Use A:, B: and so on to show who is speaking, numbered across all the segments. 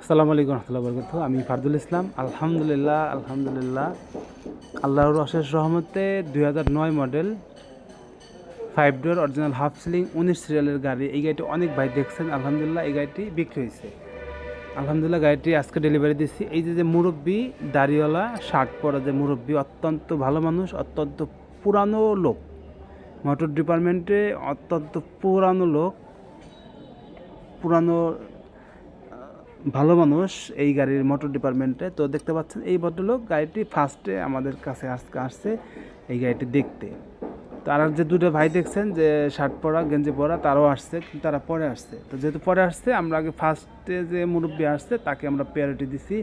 A: আসসালামু আলাইকুম রহমতুল্লাহ বরকত। আমি ফারদুল ইসলাম। আলহামদুলিল্লাহ আলহামদুলিল্লাহ। আল্লাহর অশেষ রহমতে দুই হাজার নয় model five door original half ceiling উনিশ সিরিয়ালের গাড়ি। এই গাড়িটি অনেক ভাই দেখছেন, আলহামদুলিল্লাহ এই গাড়িটি বিক্রি হয়েছে। আলহামদুলিল্লাহ গাড়িটি আজকে ডেলিভারি দিচ্ছি এই যে যে মুরব্বী, দাড়িওয়ালা শার্ট পরা যে মুরব্বী, অত্যন্ত ভালো মানুষ, অত্যন্ত পুরানো লোক। মোটর ডিপার্টমেন্টে অত্যন্ত পুরানো লোক, পুরানো ভালো মানুষ এই গাড়ির মোটর ডিপার্টমেন্টে তো দেখতে পাচ্ছেন, এই ভদ্রলোক গাড়িটি ফার্স্টে আমাদের কাছে আজকে আসছে এই গাড়িটি দেখতে। আর যে দুটো ভাই দেখছেন যে শার্ট পরা, গেঞ্জি পরা, তারাও আসছে, কিন্তু তারা পরে আসছে। তো যেহেতু পরে আসছে, আমরা আগে ফার্স্টে যে মুরব্বী আসছে, তাকে আমরা প্রায়োরিটি দিছি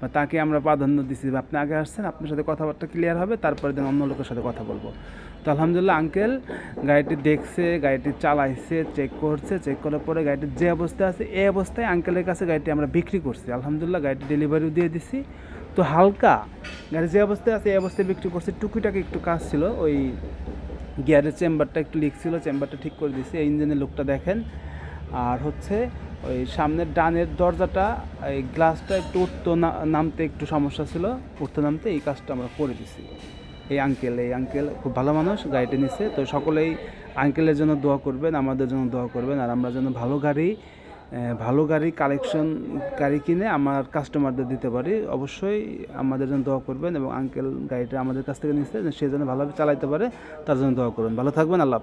A: বা তাকে আমরা প্রাধান্য দিছি বা আপনি আগে আসছেন, আপনার সাথে কথাবার্তা ক্লিয়ার হবে, তারপরে দিন অন্য লোকের সাথে কথা বলব। তো আলহামদুলিল্লাহ আঙ্কেল গাড়িটি দেখছে, গাড়িটি চালাইছে চেক করছে চেক করার পরে গাড়িটির যে অবস্থায় আছে, এই অবস্থায় আঙ্কেলের কাছে গাড়িটি আমরা বিক্রি করছি। আলহামদুলিল্লাহ, গাড়িটি ডেলিভারিও দিয়ে দিছি। তো হালকা গাড়ি যে অবস্থায় আছে, এই অবস্থায় বিক্রি করছি, টুকিটাকি একটু কাজ ছিল, ওই গিয়ারের চেম্বারটা একটু লিক ছিল, চেম্বারটা ঠিক করে দিয়েছি। এই ইঞ্জিনের লুকটা দেখেন। আর হচ্ছে ওই সামনের ডানের দরজাটা, এই গ্লাসটা একটু উঠতো নামতে একটু সমস্যা ছিল। উঠতে নামতে এই কাজটা আমরা করে দিছি এই আঙ্কেল এই আঙ্কেল খুব ভালো মানুষ, গাড়িটা নিচ্ছে তো সকলেই আঙ্কেলের জন্য দোয়া করবেন, আমাদের জন্য দোয়া করবেন। আর আমরা যেন ভালো গাড়ি ভালো গাড়ি কালেকশন গাড়ি কিনে আমার কাস্টমারদের দিতে পারি। অবশ্যই আমাদের জন্য দোয়া করবেন এবং আঙ্কেল গাড়িটা আমাদের কাছ থেকে নিচ্ছে সে যেন ভালোভাবে চালাইতে পারে, তার জন্য দোয়া করবেন। ভালো থাকবেন, আল্লাহ